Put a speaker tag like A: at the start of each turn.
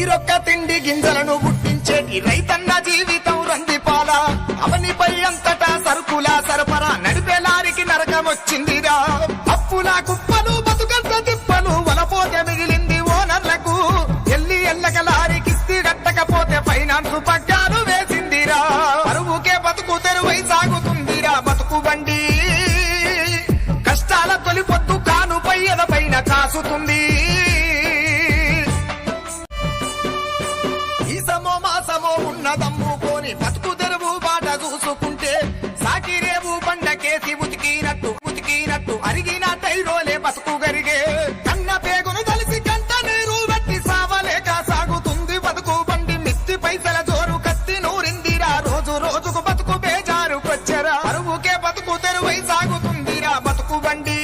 A: తీరొక్క తిండి గింజలను పుట్టించేటి రైతన్న జీవితం రందిపాల అవనిపై అంతటా సరుకుల సరఫరా నడిపే లారికి నరకం వచ్చిందిరా అప్పుల కుప్పలు బతుకంత తిప్పలు వలపోతే మిగిలింది ఓనర్లకు ఎల్లి ఎల్లక లారికి కట్టకపోతే ఫైనాన్స్ పగ్గాలు వేసిందిరా. అరువుకే బతుకు తెరువై సాగుతుందిరా బతుకు బండి. మాసమో బతుకు తెరువు బాట చూసుకుంటే సాకిరేవు బండకేసి ఉతికినట్టు ఉతికినట్టు అరిగిన తైరోలే బతుకు గరిగే. కన్న పేగును కలిసి గంట నీరు పెట్టి సావలేక సాగుతుంది బతుకు బండి. మిత్తి పైసల జోరు కత్తి నూరిందిరా. రోజు రోజుకు బతుకు బేజారుకొచ్చరా అరువుకే బతుకు తెరువై సాగుతుందిరా బతుకు బండి.